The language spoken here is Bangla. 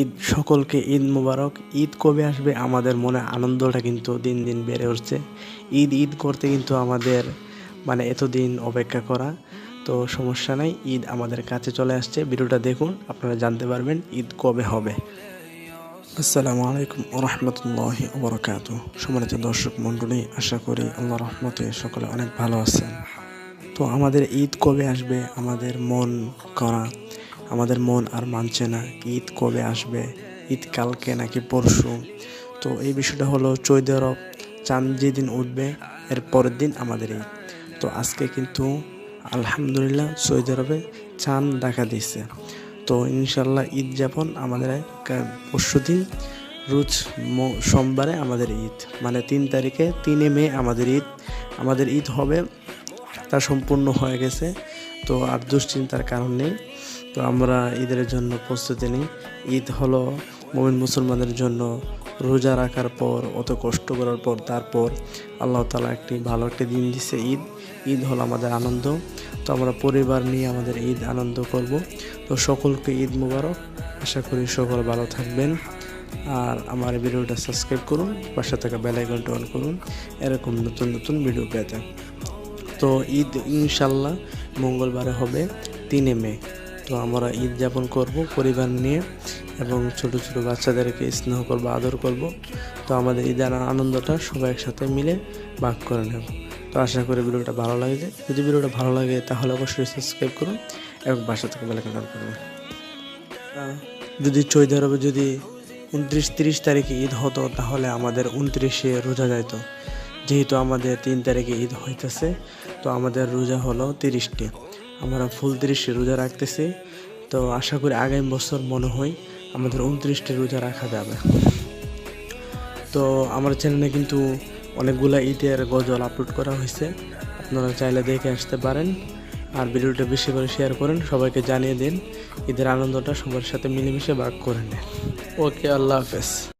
ঈদ সকলকে ঈদ মুবারক। ঈদ কবে আসবে আমাদের মনে আনন্দটা কিন্তু দিন দিন বেড়ে উঠছে। ঈদ ঈদ করতে কিন্তু আমাদের মানে এতদিন অপেক্ষা করা, তো সমস্যা নাই, ঈদ আমাদের কাছে চলে আসছে। ভিডিওটা দেখুন, আপনারা জানতে পারবেন ঈদ কবে হবে। আসসালামু আলাইকুম রহমতুল্লাহ ওবরাকাত সম্মানিত দর্শক মণ্ডলী, আশা করি আল্লাহ রহমতে সকলে অনেক ভালো আছেন। তো আমাদের ঈদ কবে আসবে? আমাদের মন করা আমাদের মন আর মানছে না ঈদ কবে আসবে, ঈদ কালকে নাকি পরশু। তো এই বিষয়টা হলো চৈদি আরব চাঁদ যেদিন উঠবে, এর পরের দিন আমাদের ঈদ। তো আজকে কিন্তু আলহামদুলিল্লাহ সৌদি আরবে চাঁদ দেখা দিচ্ছে তো ইনশাল্লাহ ঈদ যাপন আমাদের পরশু দিন, রোজ সোমবারে আমাদের ঈদ। মানে তিন তারিখে তিনে মে আমাদের ঈদ। আমাদের ঈদ হবে, তা সম্পূর্ণ হয়ে গেছে। তো আর দুশ্চিন্তার কারণ নেই। তো আমরা ঈদের জন্য প্রস্তুতি নিই। ঈদ হলো মোমিন মুসলমানদের জন্য রোজা রাখার পর, অত কষ্ট করার পর, তারপর আল্লাহ তালা একটি ভালো একটি দিন দিছে ঈদ। ঈদ হলো আমাদের আনন্দ। তো আমরা পরিবার নিয়ে আমাদের ঈদ আনন্দ করব। তো সকলকে ঈদ মুবারক। আশা করি সকল ভালো থাকবেন। আর আমার ভিডিওটা সাবস্ক্রাইব করুন, পাশে থাকা বেল আইকনটা অন করুন। এরকম নতুন নতুন ভিডিও পেতে। তো ঈদ ইনশাল্লাহ মঙ্গলবারে হবে, তিনে মে। তো আমরা ঈদ যাপন করব পরিবার নিয়ে এবং ছোট ছোট বাচ্চাদেরকে স্নেহ করব আদর করব। তো আমাদের ঈদের আনন্দটা সবাই একসাথে মিলে ভাগ করে নেব। তো আশা করি ভিডিওটা ভালো লাগে যদি ভিডিওটা ভালো লাগে তাহলে অবশ্যই সাবস্ক্রাইব করুন এবং বাসা থেকে বেলাকান করবেন। আহ, যদি চৈদি আরবে যদি উনত্রিশ তিরিশ তারিখে ঈদ হতো তাহলে আমাদের উনত্রিশে রোজা যাইতো। যেহেতু আমাদের তিন তারিখে ঈদ হইতেছে তো আমাদের রোজা হলো তিরিশটি। আমরা ফুল তিরিশটি রোজা রাখতেছি। তো আশা করি আগামী বছর মনে হয় আমাদের উনত্রিশটি রোজা রাখা যাবে। তো আমার চ্যানেলে কিন্তু অনেকগুলো ঈদের গজল আপলোড করা হয়েছে। আপনারা চাইলে দেখে আসতে পারেন। আর ভিডিওটা বেশি করে শেয়ার করেন, সবাইকে জানিয়ে দিন। ঈদের আনন্দটা সবার সাথে মিলেমিশে ভাগ করে নেন। ওকে, আল্লাহ হাফেজ।